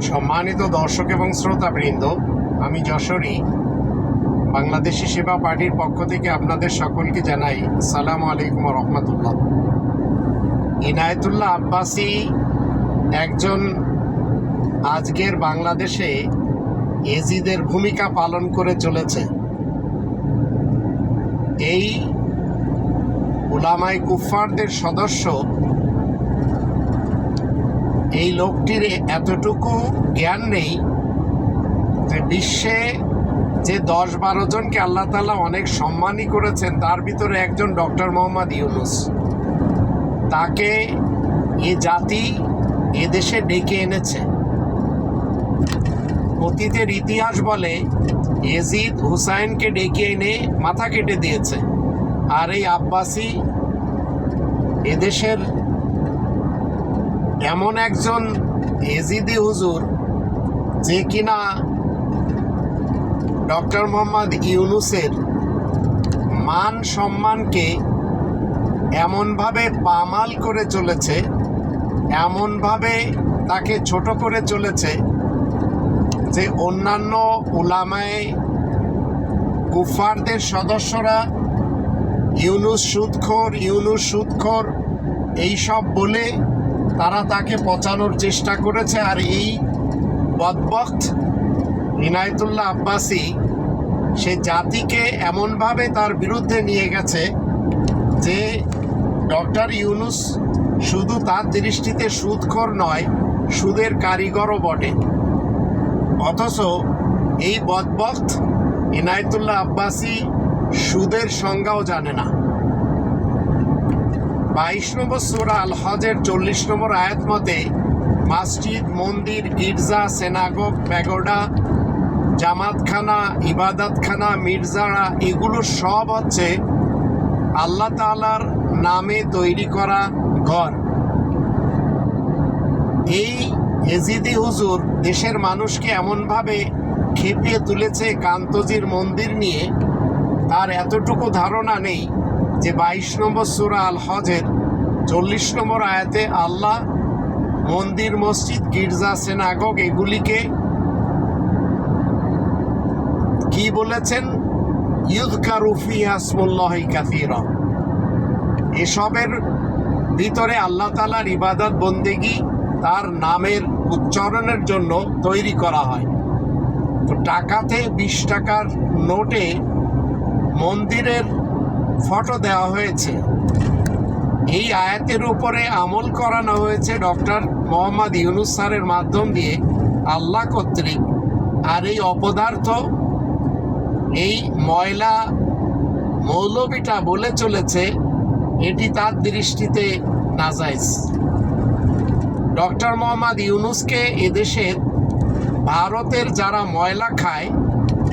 সম্মানিত দর্শক এবং শ্রোতাবৃন্দ, আমি যশোরী। বাংলাদেশি সেবা পার্টির পক্ষ থেকে আপনাদের সকলকে জানাই সালাম আলাইকুম রহমতুল্লাহ। ইনায়তুল্লাহ আব্বাসী একজন আজকের বাংলাদেশে এজিদের ভূমিকা পালন করে চলেছে। এই উলামাই কুফফারদের সদস্য এই লোকটির এতটুকু জ্ঞান নেই যে বিশ্বে যে দশ বারো জনকে আল্লাহ তালা অনেক সম্মানই করেছেন, তার ভিতরে একজন ডক্টর মোহাম্মদ ইউনুস। তাকে এ জাতি এদেশে ডেকে এনেছে। অতীতের ইতিহাস বলে এজিদ হুসাইনকে ডেকে এনে মাথা কেটে দিয়েছে। আর এই আব্বাসি এদেশের এমন একজন এজিদি হুজুর যে কিনা ডক্টর মোহাম্মদ ইউনুসের মান সম্মানকে এমনভাবে পামাল করে চলেছে, এমনভাবে তাকে ছোট করে চলেছে যে অন্যান্য উলামায় কুফারদের সদস্যরা ইউনুস সুদখোর ইউনুস সুদখোর এইসব বলে তারা তাকে পচানোর চেষ্টা করেছে আর এই বদবক্ত ইনায়তুল্লাহ আব্বাসি সে জাতিকে এমনভাবে তার বিরুদ্ধে নিয়ে গেছে যে ডক্টর ইউনুস শুধু তার দৃষ্টিতে সুদখোর নয়, সুদের কারিগরও বটে। অথচ এই বদবক্ত ইনায়তুল্লাহ আব্বাসি সুদের সংজ্ঞাও জানে না। বাইশ নম্বর সুরা আল হজের চল্লিশ নম্বর আয়াত মতে মসজিদ, মন্দির, গির্জা সেনাগোগ প্যাগোডা জামাতখানা, ইবাদতখানা, মির্জারা, এগুলো সব হচ্ছে আল্লাহ তালার নামে তৈরি করা ঘর। এই এজিদি হুজুর দেশের মানুষকে এমনভাবে খেপিয়ে তুলেছে কান্তজির মন্দির নিয়ে, তার এতটুকু ধারণা নেই। যে বাইশ নম্বর সুরা আল হজের চল্লিশ নম্বর আয়াতে আল্লাহ মন্দির, মসজিদ, গির্জা, সেনাগগ এগুলিকে কি বলেছেন? এসবের ভিতরে আল্লাহ তালার ইবাদত, বন্দেগি তার নামের উচ্চারণের জন্য তৈরি করা হয়। তো টাকাতে বিশ টাকার নোটে মন্দিরের ফটো দেওয়া হয়েছে। এই আয়াতের উপরে আমল করানো হয়েছে ডক্টর মোহাম্মদ ইউনুস স্যারের মাধ্যম দিয়ে আল্লাহ কর্তৃক। আর এই অপদার্থ, এই ময়লা মৌলবিটা বলে চলেছে, এটি তার দৃষ্টিতে নাজাইজ ডক্টর মোহাম্মদ ইউনুসকে এদেশের ভারতের যারা ময়লা খায়,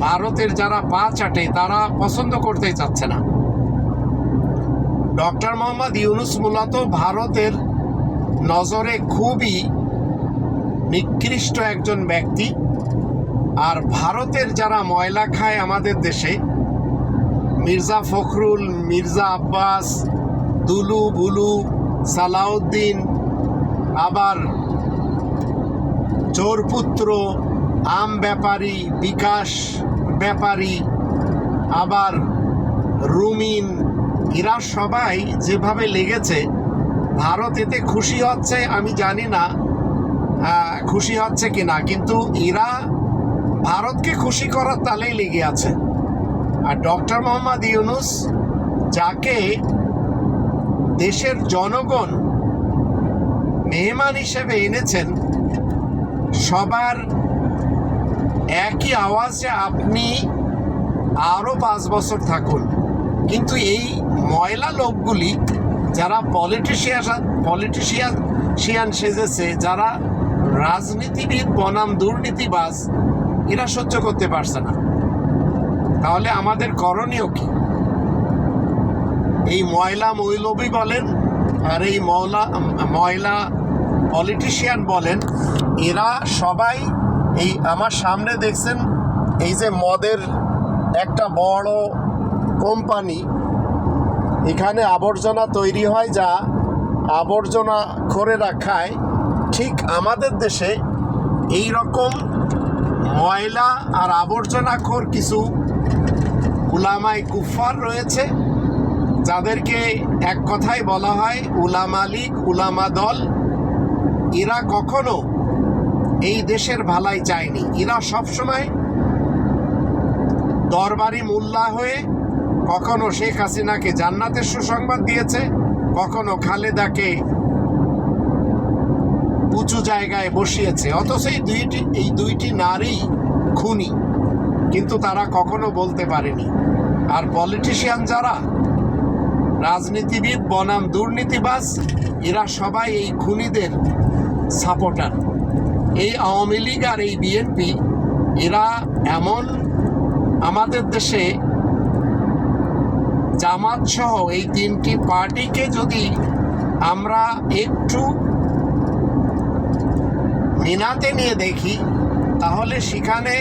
ভারতের যারা পা চাটে, তারা পছন্দ করতে চাচ্ছে না। ডক্টর মোহাম্মদ ইউনুস মূলত ভারতের নজরে খুবই নিকৃষ্ট একজন ব্যক্তি। আর ভারতের যারা ময়লা খায় আমাদের দেশে, মির্জা ফখরুল, মির্জা আব্বাস, দুলু, বুলু, সালাউদ্দিন, আবার চোরপুত্র, আম ব্যাপারী, বিকাশ ব্যাপারী, আবার রুমিন এরা সবাই যেভাবে লেগেছে, ভারত এতে খুশি হচ্ছে আমি জানি না খুশি হচ্ছে কি না কিন্তু এরা ভারতকে খুশি করার তালেই লেগে আছে। আর ডক্টর মোহাম্মদ ইউনুস, যাকে দেশের জনগণ মেহমান হিসেবে এনেছেন, সবার একই আওয়াজে আপনি আরও পাঁচ বছর থাকুন। কিন্তু এই ময়লা লোকগুলি যারা পলিটিশিয়ান পলিটিশিয়ান শিয়ান সেজেছে, যারা রাজনীতিবিদ, বনাম দুর্নীতিবাজ, এরা সহ্য করতে পারছে না। তাহলে আমাদের করণীয় কি? এই ময়লা মৌলবী বলেন আর এই ময়লা ময়লা পলিটিশিয়ান বলেন, এরা সবাই এই আমার সামনে দেখছেন, এই যে মদের একটা বড় কোম্পানি এখানে আবর্জনা তৈরি হয় যা আবর্জনা করে রাখায় ঠিক আমাদের দেশে এই রকম ময়লা আর আবর্জনাখোর কিছু উলামাই কুফার রয়েছে, যাদেরকে এক কথায় বলা হয় উলামা লীগ, উলামা দল। এরা কখনো এই দেশের ভালাই চায়নি। এরা সবসময় দরবারি মোল্লা হয়ে কখনো শেখ হাসিনাকে জান্নাতের সুসংবাদ দিয়েছে, কখনো খালেদাকে উঁচু জায়গায় বসিয়েছে। অথচ এই দুইটি এই দুইটি নারী খুনি, কিন্তু তারা কখনো বলতে পারেনি। আর পলিটিশিয়ান যারা, রাজনীতিবিদ, বনাম দুর্নীতিবাজ, এরা সবাই এই খুনিদের সাপোর্টার। এই আওয়ামী লীগ আর এই বিএনপি, এরা এমন আমাদের দেশে জামাত সহ এই তিনটি পার্টিকে যদি আমরা একটু মিনাতে নিয়ে দেখি, তাহলে সেখানে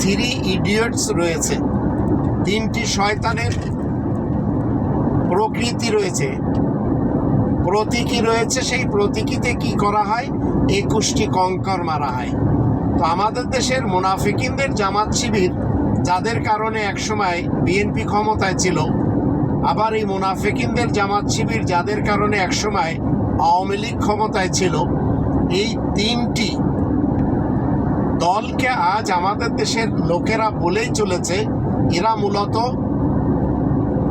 থ্রি ইডিয়টস রয়েছে। তিনটি শয়তানের প্রকৃতি রয়েছে। প্রতীকী রয়েছে, সেই প্রতীকীতে কি করা হয়? একুশটি কঙ্কর মারা হয়। তো আমাদের দেশের মুনাফিকিনদের জামাত শিবির, যাদের কারণে একসময় বিএনপি ক্ষমতায় ছিল আবার এই মুনাফিকিনদের জামাত শিবির যাদের কারণে একসময় আওয়ামী লীগ ক্ষমতায় ছিল, এই তিনটি দলকে আজ আমাদের দেশের লোকেরা বলেই চলেছে, এরা মূলত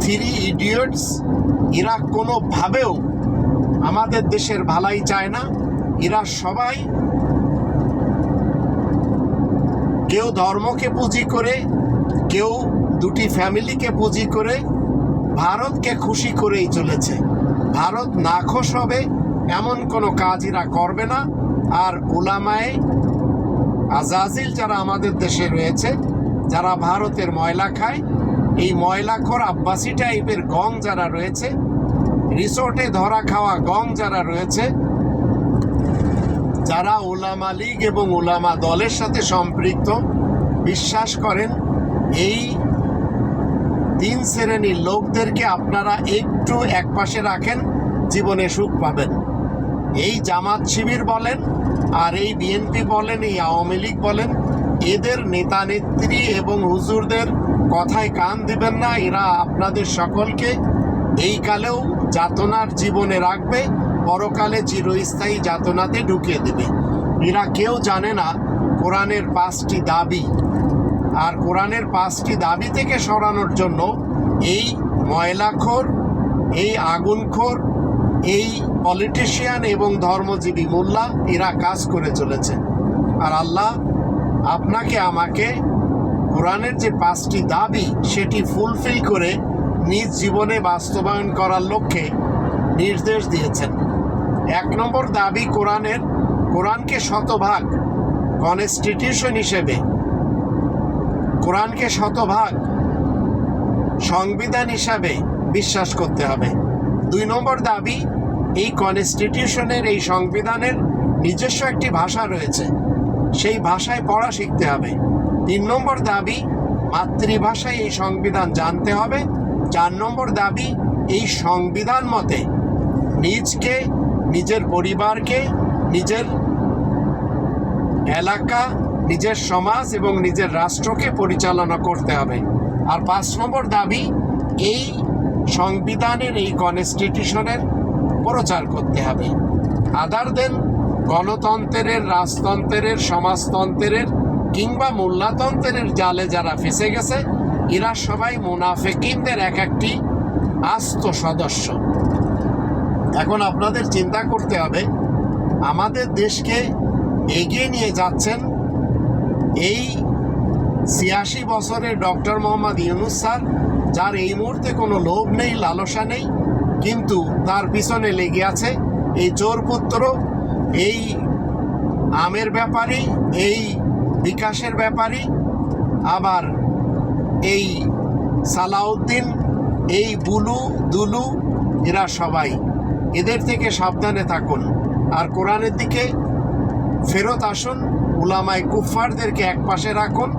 থ্রি ইডিয়টস এরা কোনোভাবেও আমাদের দেশের ভালাই চায় না, এরা সবাই কেউ ধর্মকে পুঁজি করে, কেউ দুটি ফ্যামিলিকে পুঁজি করে ভারতকে খুশি করেই চলেছে। ভারত নাখোশ হবে, এমন কোনো কাজ এরা করবে না। আর ওলামায় আজাজিল যারা আমাদের দেশে রয়েছে, যারা ভারতের ময়লা খায়, এই ময়লাখোর আব্বাসি টাইপের গং যারা রয়েছে, রিসোর্টে ধরা খাওয়া গং যারা রয়েছে, যারা ওলামা লীগ এবং ওলামা দলের সাথে সম্পৃক্ত, বিশ্বাস করেন, এই তিন শ্রেণির লোকদেরকে আপনারা একটু একপাশে রাখেন, জীবনে সুখ পাবেন। এই জামাত শিবির বলেন আর এই বিএনপি বলেন, এই আওয়ামী লীগ বলেন, এদের নেতা নেত্রী এবং হুজুরদের কথায় কান দিবেন না, এরা আপনাদের সকলকে এই কালেও যাতনার জীবনে রাখবে, পরকালে চিরস্থায়ী যাতনাতে ঢুকিয়ে দেবে। এরা কেউ জানে না কোরআনের পাঁচটি দাবি। আর কোরআনের পাঁচটি দাবি থেকে সরানোর জন্য এই ময়লাখোর, এই আগুনখোর, এই পলিটিশিয়ান এবং ধর্মজীবী মোল্লা এরা কাজ করে চলেছে। আর আল্লাহ আপনাকে আমাকে কোরআনের যে পাঁচটি দাবি সেটি ফুলফিল করে নিজ জীবনে বাস্তবায়ন করার লক্ষ্যে নির্দেশ দিয়েছেন। এক নম্বর দাবি কোরআনের, কোরআনকে শতভাগ কনস্টিটিউশন হিসেবে কোরআনকে শতভাগ সংবিধান হিসাবে বিশ্বাস করতে হবে। দুই নম্বর দাবি, এই কনস্টিটিউশনের এই সংবিধানের নিজস্ব একটি ভাষা রয়েছে। সেই ভাষায় পড়া শিখতে হবে। তিন নম্বর দাবি, মাতৃভাষায় এই সংবিধান জানতে হবে। চার নম্বর দাবি, এই সংবিধান মতে নিজকে, নিজের পরিবারকে, নিজের এলাকা নিজের সমাজ এবং নিজের রাষ্ট্রকে পরিচালনা করতে হবে। আর পাঁচ নম্বর দাবি, এই সংবিধানের, এই কনস্টিটিউশনের প্রচার করতে হবে। আদার দেন গণতন্ত্রের, রাজতন্ত্রের, সমাজতন্ত্রের কিংবা মোল্লাতন্ত্রের জালে যারা ফেসে গেছে, এরা সবাই মুনাফেকিনদের এক একটি আস্ত সদস্য। এখন আপনাদের চিন্তা করতে হবে, আমাদের দেশকে এগিয়ে নিয়ে যাচ্ছেন এই ছিয়াশি বছরের ডক্টর মোহাম্মদ ইউনুস স্যার, যার এই মুহূর্তে কোনো লোভ নেই, লালসা নেই, কিন্তু তার পিছনে লেগে আছে এই চোরপুত্র এই আমের ব্যাপারী, এই বিকাশের ব্যাপারী, আবার এই সালাউদ্দিন, এই বুলু, দুলু, এরা সবাই। এদের থেকে সাবধানে থাকুন। আর কোরআনের দিকে ফেরত আসুন। উলামায় কুফফারদেরকে এক পাশে রাখুন,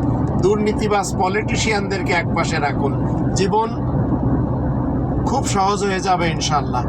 দুর্নীতিবাজ পলিটিশিয়ানদেরকে এক পাশে রাখুন। জীবন খুব সহজ হয়ে যাবে ইনশাল্লাহ